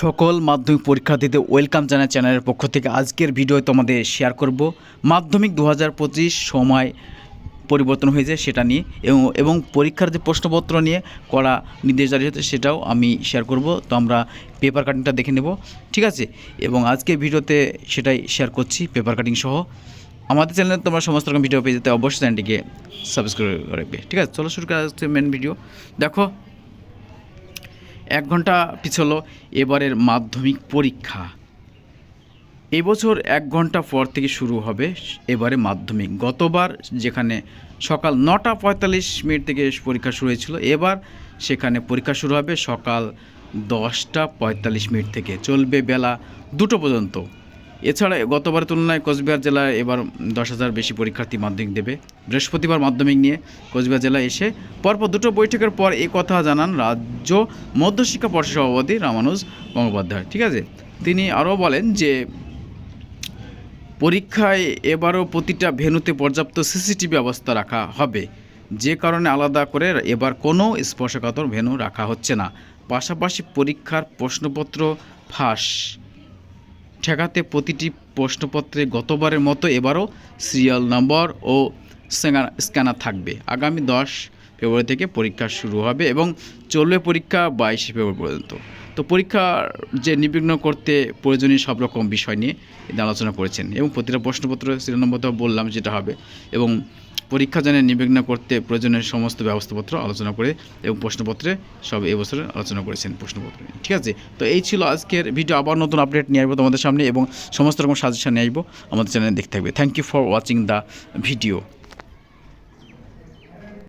সকল মাধ্যমিক পরীক্ষার্থীদের ওয়েলকাম জানাই চ্যানেলের পক্ষ থেকে। আজকের ভিডিও তোমাদের শেয়ার করব মাধ্যমিক দু হাজার পঁচিশ সময় পরিবর্তন হয়েছে সেটা নিয়ে এবং এবং পরীক্ষার যে প্রশ্নপত্র নিয়ে করা নির্দেশ জারি হয়েছে সেটাও আমি শেয়ার করব। তো আমরা পেপার কাটিংটা দেখে নেব, ঠিক আছে? এবং আজকে ভিডিওতে সেটাই শেয়ার করছি পেপার কাটিং সহ। আমাদের চ্যানেলে তোমরা সমস্ত রকম ভিডিও পেয়ে যেতে অবশ্যই চ্যানেলটিকে সাবস্ক্রাইব করে রাখবে, ঠিক আছে? চলো শুরু করা হচ্ছে মেন ভিডিও দেখো এক ঘণ্টা পিছলো এবারের মাধ্যমিক পরীক্ষা। এবছর এক ঘণ্টা পর থেকে শুরু হবে এবারে মাধ্যমিক। গতবার যেখানে সকাল নটা পঁয়তাল্লিশ মিনিট থেকে পরীক্ষা শুরু হয়েছিল, এবার সেখানে পরীক্ষা শুরু হবে সকাল দশটা পঁয়তাল্লিশ মিনিট থেকে। চলবে বেলা দুটো পর্যন্ত। এছাড়া গতবারের তুলনায় কোচবিহার জেলায় এবার দশ হাজার বেশি পরীক্ষার্থী মাধ্যমিক দেবে। বৃহস্পতিবার মাধ্যমিক নিয়ে কোচবিহার জেলায় এসে পরপর দুটো বৈঠকের পর এই কথা জানান রাজ্য মধ্যশিক্ষা পর্ষদ সভাপতি রামানুজ গঙ্গোপাধ্যায় ঠিক আছে? তিনি আরও বলেন যে, পরীক্ষায় এবারও প্রতিটা ভেন্যুতে পর্যাপ্ত সিসিটিভি ব্যবস্থা রাখা হবে। যে কারণে আলাদা করে এবার কোনো স্পর্শকাতর ভেন্যু রাখা হচ্ছে না। পাশাপাশি পরীক্ষার প্রশ্নপত্র ফাঁস। ঠেকাতে প্রতিটি প্রশ্নপত্রে গতবারের মতো এবারও সিরিয়াল নম্বর ও স্ক্যানার থাকবে। আগামী দশ ফেব্রুয়ারি থেকে পরীক্ষা শুরু হবে এবং চলবে পরীক্ষা বাইশে ফেব্রুয়ারি পর্যন্ত। তো পরীক্ষা যে নিবিঘ্ন করতে প্রয়োজনীয় সব রকম বিষয় নিয়ে আলোচনা করেছেন এবং প্রতিটা প্রশ্নপত্র সিরিয়াল নম্বর তো বললাম যেটা হবে এবং পরীক্ষা যেন নির্বিঘ্ন করতে প্রয়োজনীয় সমস্ত ব্যবস্থাপত্র আলোচনা করে এবং প্রশ্নপত্রে সব এবছর আলোচনা করেছেন প্রশ্নপত্র ঠিক আছে? তো এই ছিল আজকের ভিডিও। আবার নতুন আপডেট নিয়ে আসব তোমাদের সামনে এবং সমস্ত রকম সাজেশন নিয়ে আসব। আমাদের চ্যানেলে দেখতে থাকবে। Thank you for watching the video